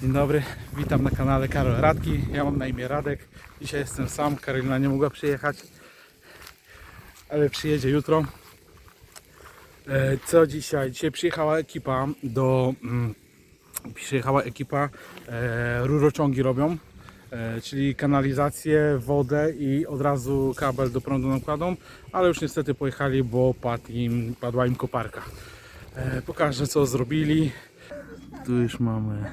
Dzień dobry, witam na kanale Karol Radki. Ja mam na imię Radek. Dzisiaj jestem sam, Karolina nie mogła przyjechać, ale przyjedzie jutro. E, Co dzisiaj? Dzisiaj przyjechała ekipa do. mm, Przyjechała ekipa, e, rurociągi robią, e, czyli kanalizację, wodę i od razu kabel do prądu nakładą, ale już niestety pojechali, bo padł im, padła im koparka. Pokażę co zrobili. Tu już mamy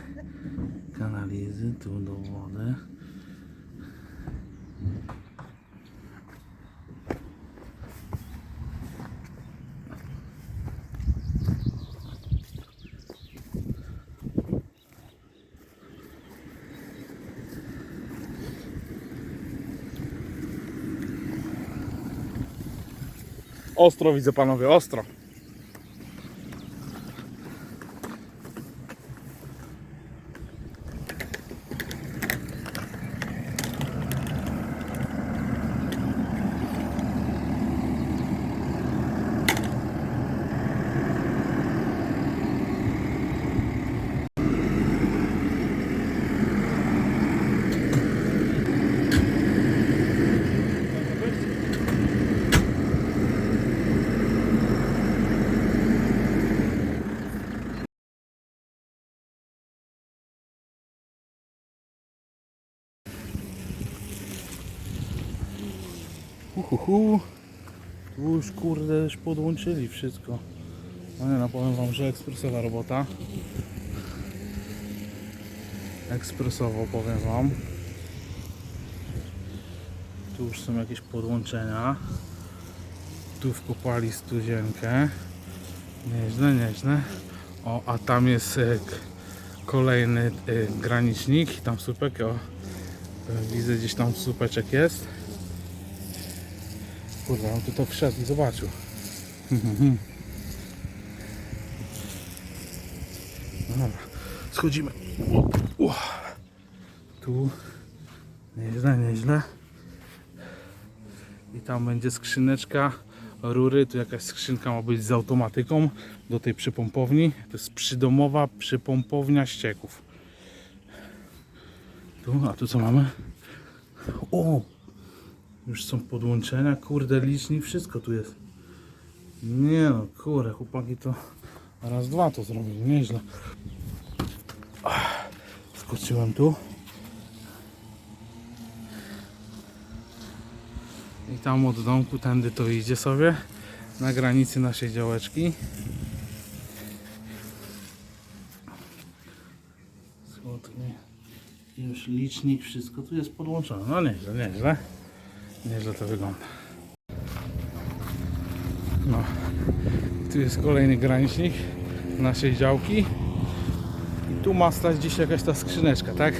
kanalizy, tu do wody. Ostro widzę panowie, ostro. Uhuhu. Tu już kurde już podłączyli wszystko. No nie no powiem wam, że ekspresowa robota. Ekspresowo powiem wam. Tu już są jakieś podłączenia. Tu wkopali studzienkę. Nieźle, nieźle. O, a tam jest k- kolejny e, granicznik. Tam słupek, o. E, Widzę gdzieś tam słupeczek jest. Kurwa, on tu to wszedł i zobaczył. Dobra, schodzimy. Tu nieźle, nieźle. I tam będzie skrzyneczka, rury. Tu jakaś skrzynka ma być z automatyką do tej przypompowni. To jest przydomowa przypompownia ścieków. Tu, a tu co mamy? O, już są podłączenia, kurde, licznik, wszystko tu jest. Nie no, kurde, chłopaki to raz, dwa to zrobili, nieźle. Skoczyłem tu. I tam od domku, tędy to idzie sobie, na granicy naszej działeczki. Słodkie. Już licznik, wszystko tu jest podłączone. No nieźle, nieźle. Nieźle to wygląda. No. Tu jest kolejny granicznik naszej działki. I tu ma stać gdzieś jakaś ta skrzyneczka, tak?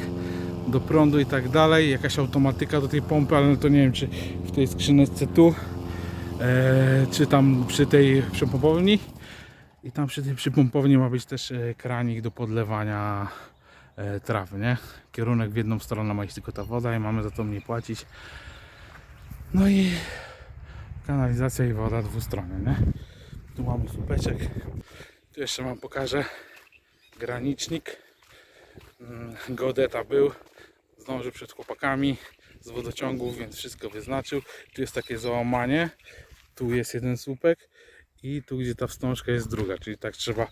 Do prądu i tak dalej. Jakaś automatyka do tej pompy, ale no to nie wiem, czy w tej skrzyneczce tu, e, czy tam przy tej przypompowni. I tam przy tej przypompowni ma być też e, kranik do podlewania e, trawy, nie? Kierunek w jedną stronę ma iść tylko ta woda i mamy za to mniej płacić. No i kanalizacja i woda dwustronnie, nie? Tu mamy słupeczek. Tu jeszcze wam pokażę granicznik. Mm, Geodeta był, zdążył przed chłopakami z wodociągów, więc wszystko wyznaczył. Tu jest takie załamanie. Tu jest jeden słupek i tu gdzie ta wstążka jest druga, czyli tak trzeba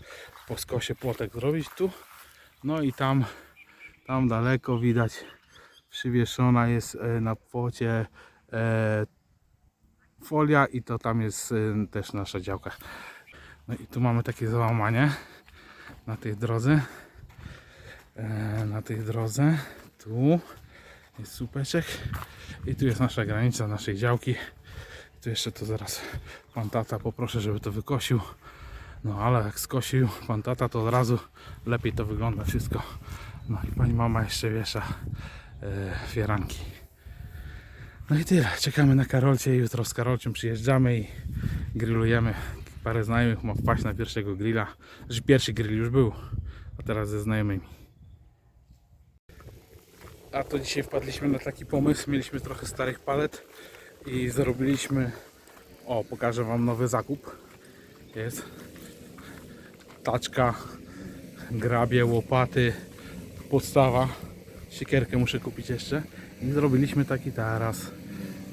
po skosie płotek zrobić tu. No i tam, tam daleko widać przywieszona jest e, na płocie folia i to tam jest e, też nasza działka. No i tu mamy takie załamanie na tej drodze. E, na tej drodze. Tu jest słupeczek i tu jest nasza granica naszej działki. Tu jeszcze to zaraz pan tata poproszę, żeby to wykosił. No ale jak skosił pan tata, to od razu lepiej to wygląda wszystko. No i pani mama jeszcze wiesza e, firanki. No i tyle. Czekamy na Karolcie. Jutro z Karolciem przyjeżdżamy i grillujemy. Parę znajomych ma wpaść na pierwszego grilla. Znaczy pierwszy grill już był, a teraz ze znajomymi. A to dzisiaj wpadliśmy na taki pomysł. Mieliśmy trochę starych palet i zrobiliśmy. O, pokażę Wam nowy zakup. Jest taczka, grabie, łopaty, podstawa. Siekierkę muszę kupić jeszcze. I zrobiliśmy taki taras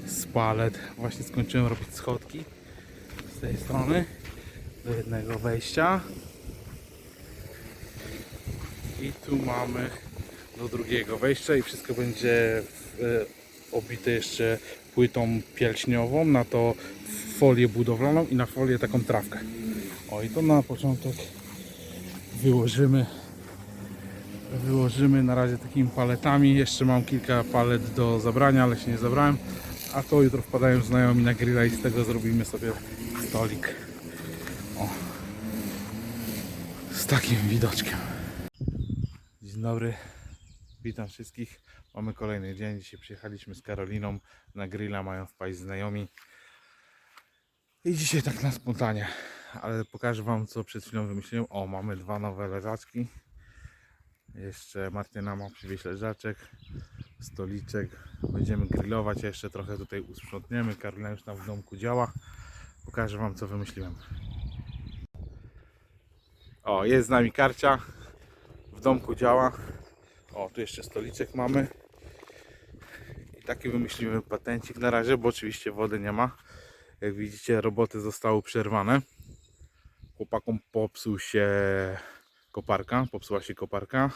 z palet. Właśnie skończyłem robić schodki z tej strony do jednego wejścia. I tu mamy do drugiego wejścia i wszystko będzie e, obite jeszcze płytą pielśniową, na to folię budowlaną i na folię taką trawkę. O i to na początek wyłożymy wyłożymy na razie takimi paletami. Jeszcze mam kilka palet do zabrania, ale się nie zabrałem. A to jutro wpadają znajomi na grilla i z tego zrobimy sobie stolik. O. Z takim widoczkiem. Dzień dobry. Witam wszystkich. Mamy kolejny dzień. Dzisiaj przyjechaliśmy z Karoliną na grilla. Mają wpaść znajomi. I dzisiaj tak na spontanie. Ale pokażę Wam co przed chwilą wymyśliłem. O, mamy dwa nowe leżaczki. Jeszcze Martyna ma przywieźć leżaczek, stoliczek. Będziemy grillować. Jeszcze trochę tutaj usprzątniemy. Karolina już tam w domku działa. Pokażę Wam co wymyśliłem. O, jest z nami karcia. W domku działa. O, tu jeszcze stoliczek mamy. I taki wymyśliłem patencik na razie, bo oczywiście wody nie ma. Jak widzicie, roboty zostały przerwane. Chłopakom popsuł się koparka, popsuła się koparka.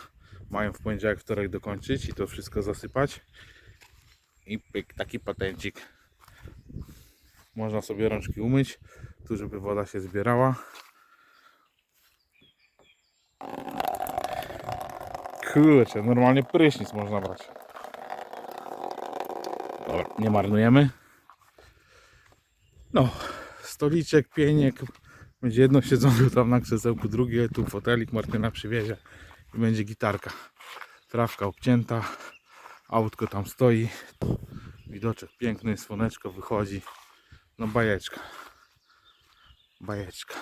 Mają w poniedziałek, wtorek dokończyć i to wszystko zasypać. I pyk, taki patencik. Można sobie rączki umyć, tu żeby woda się zbierała. Kurczę, normalnie prysznic można brać. Dobra, nie marnujemy. No, stoliczek, pieniek. Będzie jedno siedzonko tam na krzesełku, drugie tu fotelik Martyna przywiezie i będzie gitarka. Trawka obcięta, autko tam stoi. Widoczek piękny, słoneczko wychodzi. No bajeczka. Bajeczka.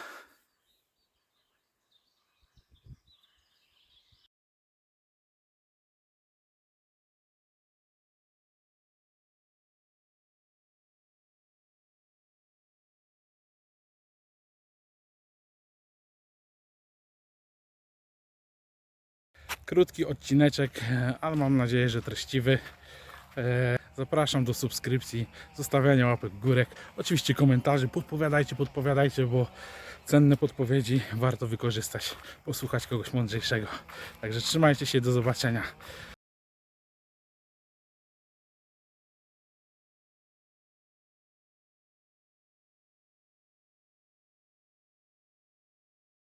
Krótki odcineczek, e, ale mam nadzieję, że treściwy. E, Zapraszam do subskrypcji, zostawiania łapek górek, oczywiście komentarzy, podpowiadajcie, podpowiadajcie, bo cenne podpowiedzi warto wykorzystać, posłuchać kogoś mądrzejszego. Także trzymajcie się, do zobaczenia.